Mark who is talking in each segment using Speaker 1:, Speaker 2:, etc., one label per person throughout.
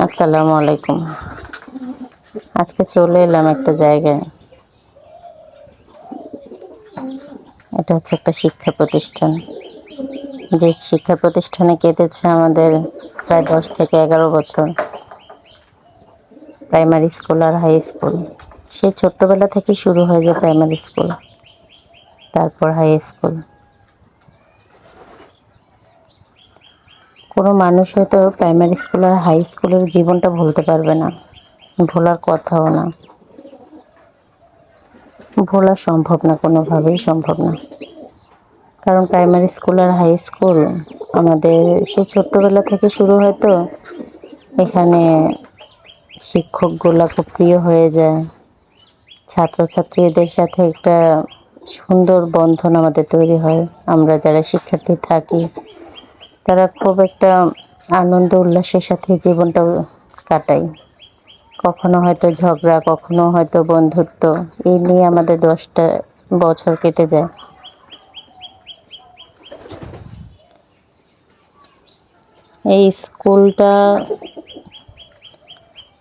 Speaker 1: আসসালামু আলাইকুম। আজকে চলে এলাম একটা জায়গায়। এটা হচ্ছে একটা শিক্ষা প্রতিষ্ঠান। যে শিক্ষা প্রতিষ্ঠানে কেটেছে আমাদের প্রায় দশ থেকে এগারো বছর। প্রাইমারি স্কুল আর হাই স্কুল। সে ছোট্টবেলা থেকে শুরু হয়ে যায় প্রাইমারি স্কুল। তারপর হাই স্কুল। কোনো মানুষ হয়তো প্রাইমারি স্কুল আর হাই স্কুলের জীবনটা ভুলতে পারবে না। ভোলার কথাও না। ভোলা সম্ভব না, কোনোভাবেই সম্ভব না। কারণ প্রাইমারি স্কুল আর হাই স্কুল আমাদের, সে ছোট্টবেলা থেকে শুরু হয় তো, এখানে শিক্ষকগুলা খুব প্রিয় হয়ে যায়। ছাত্রছাত্রীদের সাথে একটা সুন্দর বন্ধন আমাদের তৈরি হয়। আমরা যারা শিক্ষার্থী থাকি তারা খুব একটা আনন্দ, উল্লাসের সাথে জীবনটা কাটাই কখনো হয়তো ঝগড়া, কখনো হয়তো বন্ধুত্ব, এই নিয়ে আমাদের দশটা বছর কেটে যায়। এই স্কুলটা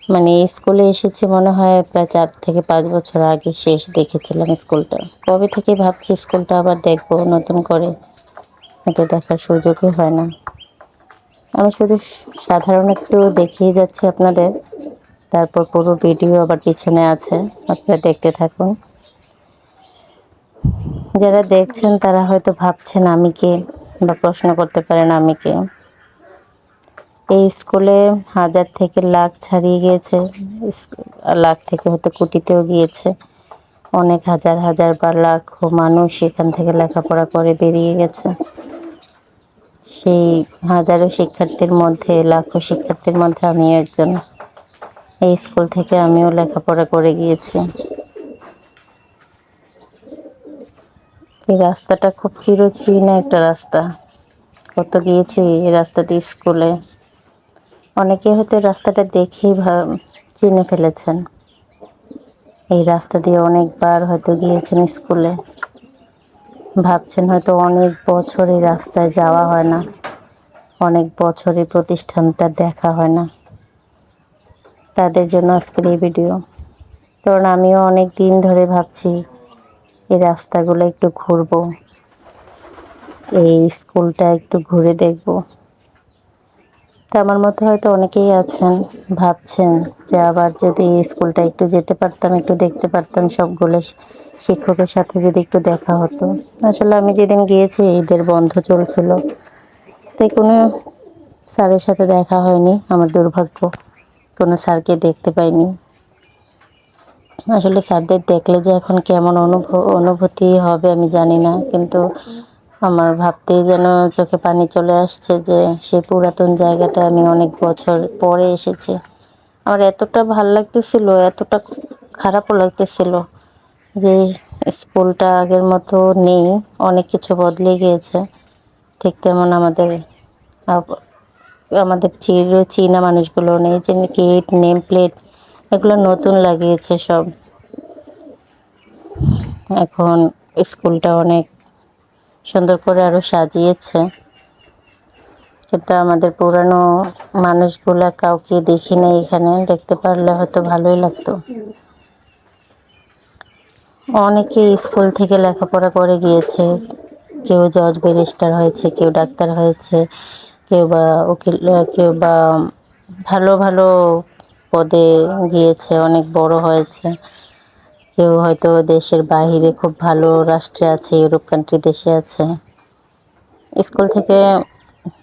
Speaker 1: মানে স্কুলে এসেছি মনে হয় প্রায় চার থেকে পাঁচ বছর আগে শেষ দেখেছিলাম স্কুলটা। কবে থেকে ভাবছি স্কুলটা আবার দেখব নতুন করে। এটা দেখার সুযোগই হয় না। আমি শুধু সাধারণ একটু দেখিয়ে যাচ্ছি আপনাদের। তারপর পুরো ভিডিও আবার পিছনে আছে, আপনারা দেখতে থাকুন। যারা দেখছেন তারা হয়তো ভাবছেন আমি কে বা প্রশ্ন করতে পারেন আমি কে। এই স্কুলে হাজার থেকে লাখ ছাড়িয়ে গিয়েছে লাখ থেকে হয়তো কোটিতেও গিয়েছে। অনেক হাজার হাজার বা লাখ মানুষ এখান থেকে লেখাপড়া করে বেরিয়ে গেছে। সেই হাজারো শিক্ষার্থীর মধ্যে, লাখো শিক্ষার্থীর মধ্যে আমিও একজন। এই স্কুল থেকে আমিও লেখাপড়া করে গিয়েছি। এই রাস্তাটা খুব চিরচীনা একটা রাস্তা। কত গিয়েছি এই রাস্তা দিয়ে স্কুলে। অনেকে হয়তো রাস্তাটা দেখেই চিনে ফেলেছেন। এই রাস্তা দিয়ে অনেকবার হয়তো গিয়েছেন স্কুলে। ভাবছেন হয়তো অনেক বছরই রাস্তায় যাওয়া হয় না। অনেক বছরই প্রতিষ্ঠানটা দেখা হয় না। তাদের জন্য আজকের এই ভিডিও। কারণ আমিও অনেক দিন ধরে ভাবছি, এই রাস্তাগুলো একটু ঘুরবো। এই স্কুলটা একটু ঘুরে দেখব। তো আমার মতো হয়তো অনেকেই আছেন, ভাবছেন যে আবার যদি এই স্কুলটা একটু যেতে পারতাম, একটু দেখতে পারতাম সবগুলো শিক্ষকের সাথে যদি একটু দেখা হতো। আসলে আমি যেদিন গিয়েছি, ঈদের বন্ধ চলছিল। তাই কোনো স্যারের সাথে দেখা হয়নি, আমার দুর্ভাগ্য। কোনো স্যারকে দেখতে পাইনি। আসলে স্যারদের দেখলে যে এখন কেমন অনুভব অনুভূতি হবে আমি জানি না। কিন্তু আমার ভাবতেই যেন চোখে পানি চলে আসছে যে সেই পুরাতন জায়গাটা আমি অনেক বছর পরে এসেছি। আমার এতটা ভালো লাগতেছিল, এতটা খারাপও লাগতেছিল। যে স্কুলটা আগের মতো নেই, অনেক কিছু বদলে গিয়েছে। ঠিক তেমন আমাদের আমাদের চির, চীনা মানুষগুলো নেই, যে গেট নেম প্লেট এগুলো নতুন লাগিয়েছে সব। এখন স্কুলটা অনেক সুন্দর করে আরও সাজিয়েছে। কিন্তু আমাদের পুরানো মানুষগুলা কাউকে দেখি নেই এখানে, দেখতে পারলে হয়তো ভালোই লাগতো। অনেকে স্কুল থেকে লেখাপড়া করে গিয়েছে। কেউ জজ ব্যারিস্টার হয়েছে, কেউ ডাক্তার হয়েছে, কেউ বা উকিল, কেউ বা ভালো ভালো পদে গিয়েছে, অনেক বড় হয়েছে। কেউ হয়তো দেশের বাহিরে খুব ভালো রাষ্ট্রে আছে, ইউরোপ কান্ট্রি দেশে আছে। স্কুল থেকে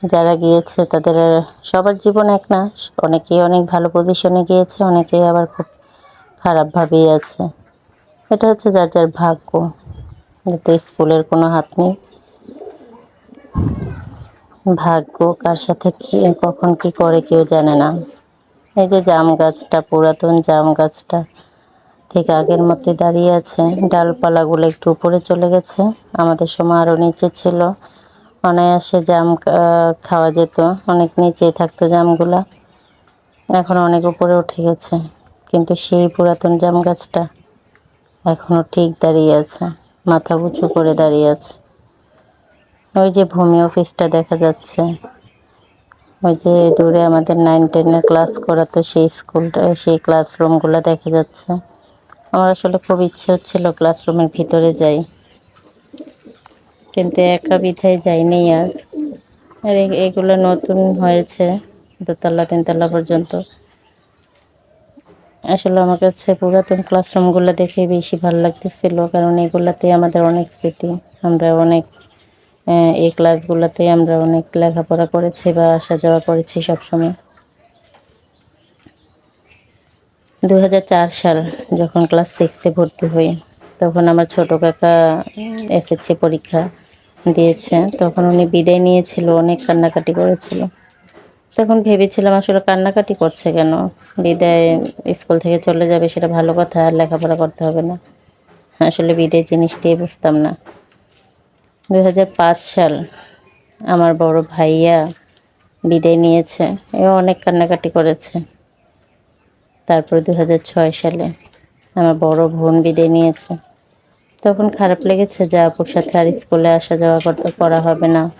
Speaker 1: যারা গিয়েছে, তাদের সবার জীবন এক না। অনেকেই অনেক ভালো পজিশনে গিয়েছে, অনেকেই আবার খুব খারাপভাবেই আছে। এটা হচ্ছে যার যার ভাগ্য। এতে স্কুলের কোনো হাত নেই। ভাগ্য কার সাথে কি, কখন কি করে কেউ জানে না। এই যে জাম গাছটা, পুরাতন জাম গাছটা, ঠিক আগের মতোই দাঁড়িয়ে আছে। ডালপালাগুলো একটু উপরে চলে গেছে। আমাদের সময় আরও নিচে ছিল। অনায়াসে জাম খাওয়া যেত। অনেক নিচেই থাকতো জামগুলা। এখন অনেক উপরে উঠে গেছে। কিন্তু সেই পুরাতন জাম গাছটা এখনও ঠিক দাঁড়িয়ে আছে, মাথা উঁচু করে দাঁড়িয়ে আছে। ওই যে ভূমি অফিসটা দেখা যাচ্ছে। ওই যে দূরে আমাদের নাইন টেনের ক্লাস করাতো সেই স্কুলটা সেই ক্লাসরুমগুলো দেখা যাচ্ছে। আমার আসলে খুব ইচ্ছে হচ্ছিল ক্লাসরুমের ভিতরে যাই। কিন্তু একা বিধায় যাইনি আর। আর এগুলো নতুন হয়েছে, দোতলা তিনতলা পর্যন্ত। আসলে আমার কাছে পুরাতন ক্লাসরুমগুলো দেখে বেশি ভালো লাগতেছিল, কারণ এগুলাতে আমাদের অনেক স্মৃতি, আমরা অনেক এই ক্লাসগুলোতে আমরা অনেক লেখাপড়া করেছি বা আসা যাওয়া করেছি সবসময়। দু হাজার চার সাল যখন ক্লাস সিক্সে ভর্তি হই, তখন আমার ছোট কাকা এসএসসি পরীক্ষা দিয়েছে, তখন উনি বিদায় নিয়েছিল, অনেক কান্নাকাটি করেছিল। তখন ভেবেছিলাম আসলে কান্নাকাটি করছে কেন? বিদায় স্কুল থেকে চলে যাবে সেটা ভালো কথা, আর লেখাপড়া করতে হবে না। আসলে বিদায় জিনিসটাই বুঝতাম না। দু হাজার পাঁচ সাল আমার বড় ভাইয়া বিদায় নিয়েছে এও অনেক কান্নাকাটি করেছে। তারপর দু হাজার ছয় সালে আমার বড় বোন বিদায় নিয়েছে। তখন খারাপ লেগেছে যে আপুর সাথে আর স্কুলে আসা যাওয়া করতে, করা হবে না।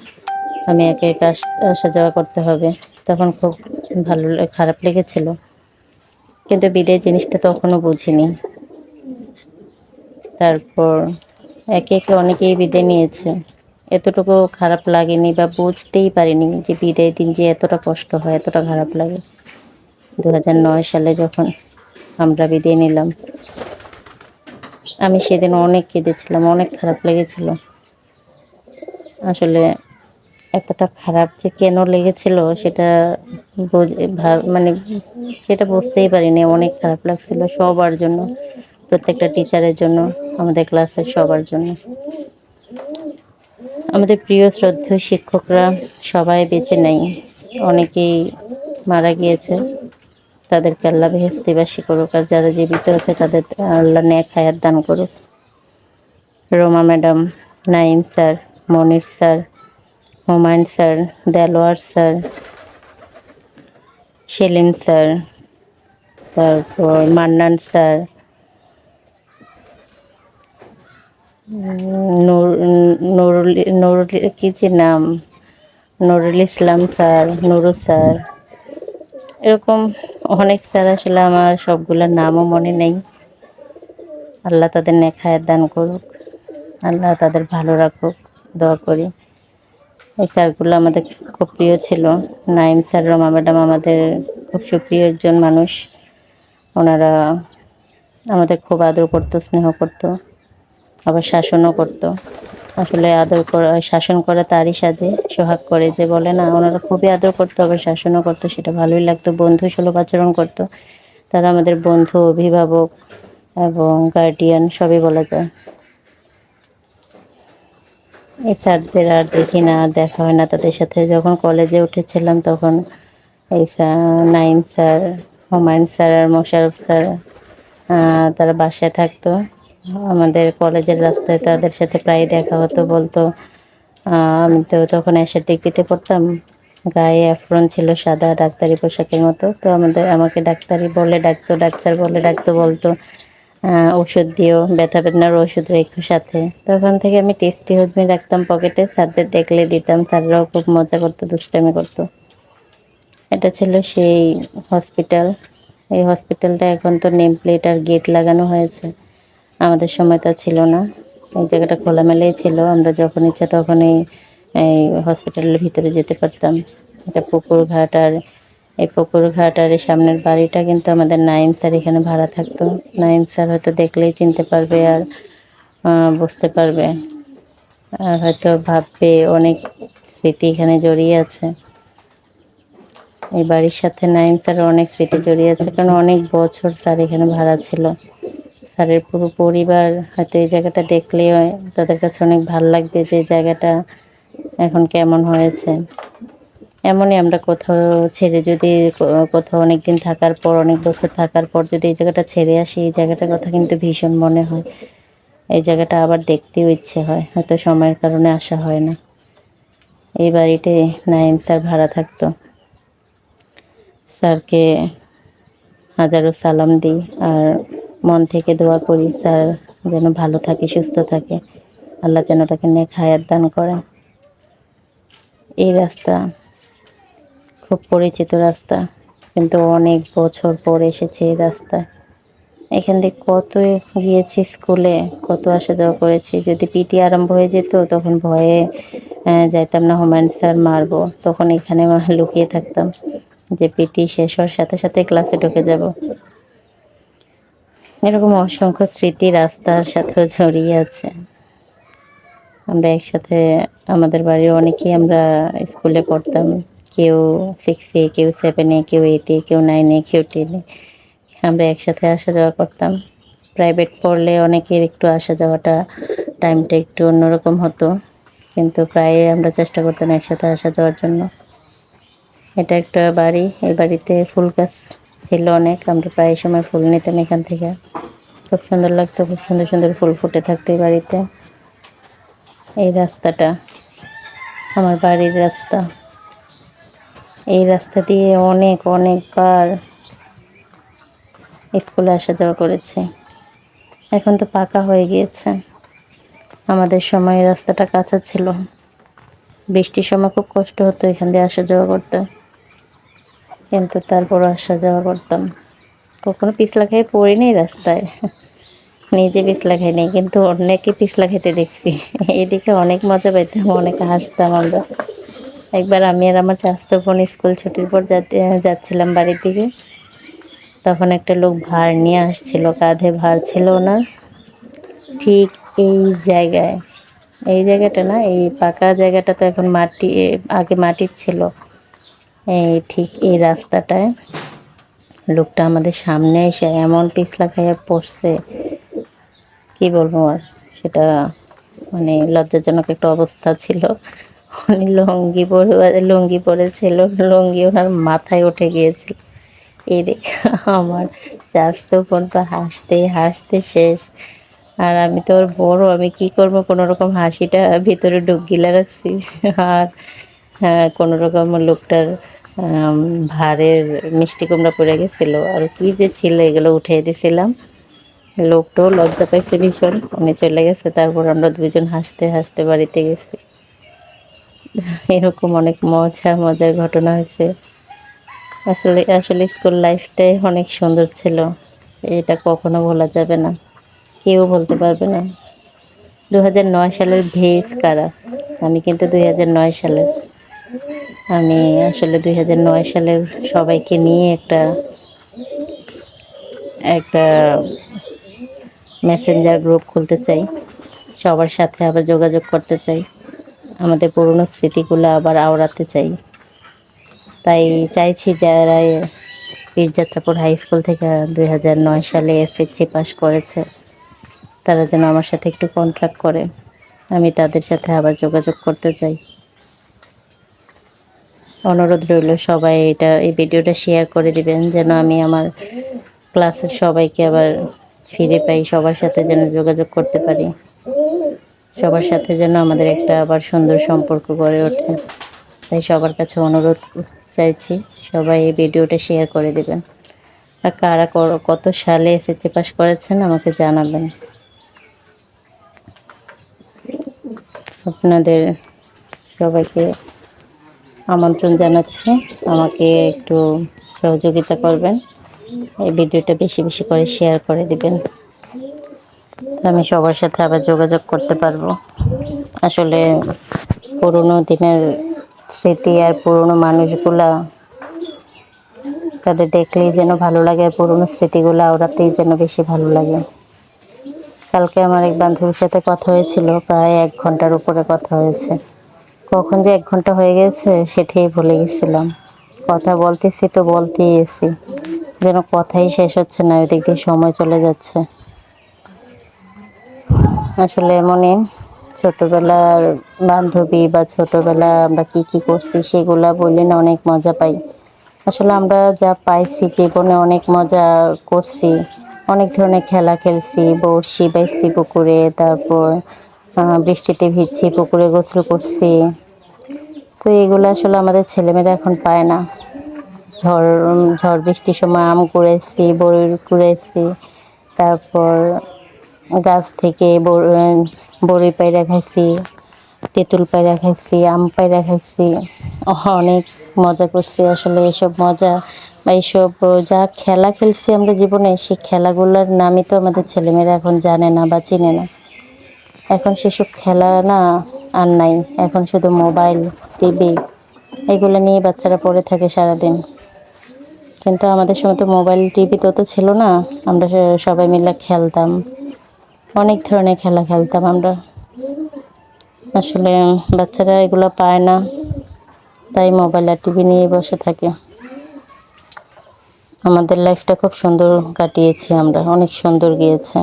Speaker 1: আমি একে একা আস- আসা যাওয়া করতে হবে। তখন খুব ভালো খারাপ লেগেছিল। কিন্তু বিদায় জিনিসটা তখনও বুঝিনি। তারপর একে একে অনেকেই বিদায় নিয়েছে। এতটুকু খারাপ লাগেনি বা বুঝতেই পারিনি যে বিদায় দিন যে এতটা কষ্ট হয়, এতটা খারাপ লাগে। দু হাজার নয় সালে যখন আমরা বিদায় নিলাম, আমি সেদিন অনেক কেঁদেছিলাম, অনেক খারাপ লেগেছিল। আসলে এতটা খারাপ যে কেন লেগেছিল সেটা বুঝ মানে সেটা বুঝতেই পারিনি। অনেক খারাপ লাগছিল সবার জন্য, প্রত্যেকটা টিচারের জন্য, আমাদের ক্লাসের সবার জন্য। আমাদের প্রিয় শ্রদ্ধেয় শিক্ষকরা সবাই বেঁচে নেই। অনেকেই মারা গিয়েছে। তাদেরকে আল্লাহ বেহেস্তিবাসী করুক আর যারা জীবিত আছে তাদের আল্লাহ ন্যাক হায়াত দান করুক। Roma madam Naim sir, Monir sir Humayun sir, Delowar sir, Selim sir, তারপর মান্নান স্যার নূর, নুরুল নুরুল, কি যে নাম? নুরুল ইসলাম স্যার, নুরু স্যার, এরকম অনেক স্যার আসলে আমার সবগুলোর নামও মনে নেই। আল্লাহ তাদের নেখায় দান করুক, আল্লাহ তাদের ভালো রাখুক, দোয়া করি। এই স্যারগুলো আমাদের খুব প্রিয় ছিল। নাইম স্যার, রমা ম্যাডাম আমাদের খুব সুপ্রিয় একজন মানুষ। ওনারা আমাদের খুব আদর করতো, স্নেহ করতো, আবার শাসনও করতো। আসলে আদর করা, শাসন করা তারই সাজে, সোহাগ করে যে বলে, না, ওনারা খুবই আদর করতো, আবার শাসনও করতো, সেটা ভালোই লাগতো। বন্ধু সুলভ আচরণ করতো। তারা আমাদের বন্ধু, অভিভাবক এবং গার্ডিয়ান সবই বলা যায়। এই স্যারদের আর দেখি না, দেখা হয় না তাদের সাথে। যখন কলেজে উঠেছিলাম তখন এই নাইম স্যার, হুমায়ুন স্যার আর মোশারফ স্যার তারা বাসায় থাকতো। আমাদের কলেজের রাস্তায় তাদের সাথে প্রায় দেখা হতো, বলতো আমি তো তখন এসে ডিগ্রিতে পড়তাম। গায়ে অ্যাফ্রন ছিল সাদা, ডাক্তারি পোশাকের মতো। তো আমাদের, আমাকে ডাক্তারি বলে ডাকতো, ডাক্তার বলে ডাকতো, বলতো ওষুধ দিও, ব্যথা বেদনার ওষুধ রেখো সাথে। তখন থেকে আমি টেস্টি হজমি রাখতাম পকেটে, স্যারদের দেখলে দিতাম, স্যাররাও খুব মজা করতো, দুষ্টামি করতো। এটা ছিল সেই হসপিটাল। এই হসপিটালটা এখন তো নেম প্লেট আর গেট লাগানো হয়েছে। আমাদের সময় তা ছিল না। এই জায়গাটা খোলামেলাই ছিল। আমরা যখন ইচ্ছা তখনই এই হসপিটালের ভিতরে যেতে পারতাম। এটা পুকুর ঘাট আর এই পুকুর ঘাট আর এই সামনের বাড়িটা কিন্তু আমাদের নাইম স্যার এখানে ভাড়া থাকতো। নাইম স্যার হয়তো দেখলেই চিনতে পারবে আর বুঝতে পারবে। আর হয়তো ভাববে অনেক স্মৃতি এখানে জড়িয়ে আছে। এই বাড়ির সাথে নাইম স্যারের অনেক স্মৃতি জড়িয়ে আছে, কারণ অনেক বছর স্যার এখানে ভাড়া ছিল। স্যারের পুরো পরিবার হয়তো এই জায়গাটা দেখলে তাদের কাছে অনেক ভালো লাগবে যে জায়গাটা এখন কেমন হয়েছে। এমনই আমরা কোথাও ছেড়ে যদি কোথাও অনেক দিন থাকার পর, অনেক বছর থাকার পর যদি এই জায়গাটা ছেড়ে আসি, এই জায়গাটার কথা কিন্তু ভীষণ মনে হয়। এই জায়গাটা আবার দেখতেও ইচ্ছে হয়, হয়তো সময়ের কারণে আসা হয় না। এই বাড়িতে নাইম স্যার ভাড়া থাকতো। স্যারকে হাজারো সালাম দিই আর মন থেকে দোয়া করি, স্যার যেন ভালো থাকে, সুস্থ থাকে। আল্লাহ যেন তাকে নেক হায়াত দান করে এই রাস্তা খুব পরিচিত রাস্তা, কিন্তু অনেক বছর পর এসেছে এই রাস্তায় এখান থেকে কত গিয়েছি স্কুলে, কত আসা যাওয়া করেছি। যদি পিটি আরম্ভ হয়ে যেত, তখন ভয়ে যাইতাম না, হুমায়ুন স্যার মারবো। তখন এখানে লুকিয়ে থাকতাম যে পিটি শেষ হওয়ার সাথে সাথে ক্লাসে ঢুকে যাব। এরকম অসংখ্য স্মৃতি রাস্তার সাথেও জড়িয়ে আছে। আমরা একসাথে, আমাদের বাড়ির অনেকেই আমরা স্কুলে পড়তাম। কেউ সিক্সে কেউ সেভেনে কেউ এইটে কেউ নাইনে কেউ টেনে আমরা একসাথে আসা যাওয়া করতাম। প্রাইভেট পড়লে অনেকের একটু আসা যাওয়াটা টাইমটা একটু অন্যরকম হতো। কিন্তু প্রায় আমরা চেষ্টা করতাম একসাথে আসা যাওয়ার জন্য। এটা একটা বাড়ি, এই বাড়িতে ফুল গাছ ছিল অনেক। আমরা প্রায় সময় ফুল নিতাম এখান থেকে। খুব সুন্দর লাগতো, খুব সুন্দর সুন্দর ফুল ফুটে থাকতো এই বাড়িতে। এই রাস্তাটা, আমার বাড়ির রাস্তা। এই রাস্তা দিয়ে অনেক, অনেকবার স্কুলে আসা যাওয়া করেছি। এখন তো পাকা হয়ে গিয়েছে। আমাদের সময় রাস্তাটা কাঁচা ছিল। বৃষ্টির সময় খুব কষ্ট হতো এখান দিয়ে আসা যাওয়া করতে। কিন্তু তারপর আসা যাওয়া করতাম। কখনো পিছলা খেয়ে পড়িনি রাস্তায়। নিজে পিছলা খাইনি কিন্তু অনেকে পিছলা খেতে দেখছি। এদিকে অনেক মজা পাইতাম, অনেক হাসতাম আমরা। একবার আমি আর আমার চাস্তো বোন স্কুল ছুটির পর যাচ্ছিলাম বাড়ির দিকে তখন একটা লোক ভার নিয়ে আসছিল, কাঁধে ভার ছিল না। ঠিক এই জায়গায়, এই জায়গাটা না, এই পাকা জায়গাটা তো এখন মাটি আগে মাটির ছিল। এই ঠিক এই রাস্তাটায় লোকটা আমাদের সামনে এসে এমন পিছলা খাইয়া পড়ছে। কি বলব আর, সেটা মানে লজ্জাজনক একটা অবস্থা ছিল। উনি লুঙ্গি পরে লুঙ্গি পরেছিল লুঙ্গি ওনার মাথায় উঠে গিয়েছিল। এই দেখে আমার চাস্তো বোন তো হাসতে হাসতে শেষ। আর আমি তো ওর বড় আমি কি করব? কোনো রকম হাসিটা ভিতরে ডুব গিলা রাখছি। আর হ্যাঁ, কোনো রকম লোকটার ভারের মিষ্টি কুমড়া পড়ে গেছিল। আর কি যে ছিল এগুলো উঠিয়ে দিয়েছিলাম লোকটাও লজ্জা পাইছে ভীষণ। উনি চলে গেছে তারপর আমরা দুজন হাসতে হাসতে বাড়িতে গেছি। এরকম অনেক মজা, মজার ঘটনা হয়েছে। আসলে আসলে স্কুল লাইফটাই অনেক সুন্দর ছিল। এটা কখনো ভোলা যাবে না। কেউ বলতে পারবে না। দু হাজার নয় সালের ভেজ কারা? আমি কিন্তু দুই হাজার নয় সালের। আমি আসলে দুই হাজার নয় সালের সবাইকে নিয়ে একটা একটা মেসেঞ্জার গ্রুপ খুলতে চাই। সবার সাথে আবার যোগাযোগ করতে চাই। আমাদের পুরনো স্মৃতিগুলো আবার আওড়াতে চাই। তাই চাইছি যারা পীরযাত্রাপুর হাই স্কুল থেকে দুই হাজার নয় সালে এসএসসি পাস করেছে, তারা যেন আমার সাথে একটু কন্ট্রাক্ট করে। আমি তাদের সাথে আবার যোগাযোগ করতে চাই। অনুরোধ রইল সবাই এটা, এই ভিডিওটা শেয়ার করে দিবেন, যেন আমি আমার ক্লাসের সবাইকে আবার ফিরে পাই, সবার সাথে যেন যোগাযোগ করতে পারি। সবার সাথে যেন আমাদের একটা আবার সুন্দর সম্পর্ক গড়ে ওঠে। তাই সবার কাছে অনুরোধ চাইছি, সবাই এই ভিডিওটা শেয়ার করে দেবেন। আর কারা কত সালে এসএসসি পাস করেছেন আমাকে জানাবেন। আপনাদের সবাইকে আমন্ত্রণ জানাচ্ছি। আমাকে একটু সহযোগিতা করবেন। এই ভিডিওটা বেশি বেশি করে শেয়ার করে দিবেন। আমি সবার সাথে আবার যোগাযোগ করতে পারব। আসলে পুরোনো দিনের স্মৃতি আর পুরোনো মানুষগুলা, তাদের দেখলেই যেন ভালো লাগে, আর পুরোনো স্মৃতিগুলো ওরাতেই যেন বেশি ভালো লাগে। কালকে আমার এক বান্ধবীর সাথে কথা হয়েছিল, প্রায় এক ঘণ্টার উপরে কথা হয়েছে। কখন যে এক ঘণ্টা হয়ে গেছে, সেটাই ভুলে গেছিলাম। কথা বলতেছি তো বলতেই এসি। যেন কথাই শেষ হচ্ছে না ওই দিক দিয়ে সময় চলে যাচ্ছে। আসলে মনে ছোটবেলার বান্ধবী বা ছোটবেলা আমরা কি কি করছি সেগুলা বললে না অনেক মজা পাই। আসলে আমরা যা পাইছি জীবনে অনেক মজা করছি। অনেক ধরনের খেলা খেলছি, বড়শি বাইছি পুকুরে, তারপর বৃষ্টিতে ভিজছি, পুকুরে গোসল করছি। তো এগুলো আসলে আমাদের ছেলেমেয়েরা এখন পায় না। ঝড় ঝড় বৃষ্টির সময় আম কুড়েছি, বড়ি কুড়েছি, তারপর গাছ থেকে বড়- পায়রা খাইছি, তেঁতুল পায়রা খাইছি, আম পায়রা খাইছি। অনেক মজা করছি আসলে এসব মজা বা এইসব যা খেলা খেলছি আমরা জীবনে, সেই খেলাগুলোর নামই তো আমাদের ছেলেমেয়েরা এখন জানে না বা চিনে না। এখন সেসব খেলা না আর নাই, এখন শুধু মোবাইল, টিভি, এগুলো নিয়ে বাচ্চারা পড়ে থাকে সারাদিন। কিন্তু আমাদের সময় তো মোবাইল, টিভি তো তো ছিল না, আমরা সবাই মিলে খেলতাম। অনেক ধরনের খেলা খেলতাম আমরা। আসলে বাচ্চারা এগুলো পায় না, তাই মোবাইল আর টিভি নিয়ে বসে থাকে। আমাদের লাইফটা খুব সুন্দর কাটিয়েছি আমরা, অনেক সুন্দর গিয়েছে।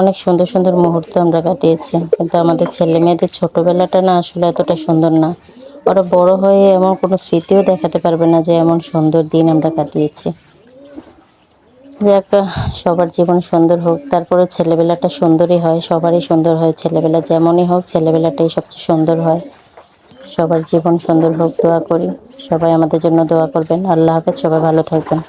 Speaker 1: অনেক সুন্দর সুন্দর মুহূর্ত আমরা কাটিয়েছি, কিন্তু আমাদের ছেলে মেয়েদের ছোটোবেলাটা না আসলে এতটা সুন্দর না। ওরা বড় হয়ে এমন কোনো স্মৃতিও দেখাতে পারবে না যে এমন সুন্দর দিন আমরা কাটিয়েছি। যাক সবার জীবন সুন্দর হোক, তারপরে ছেলেবেলাটা সুন্দরই হয়, সবারই সুন্দর হয়, ছেলেবেলা যেমনই হোক, ছেলেবেলাটাই সবচেয়ে সুন্দর হয়। সবার জীবন সুন্দর হোক, দোয়া করি। সবাই আমাদের জন্য দোয়া করবেন। আল্লাহ হাফেজ, সবাই ভালো থাকবেন।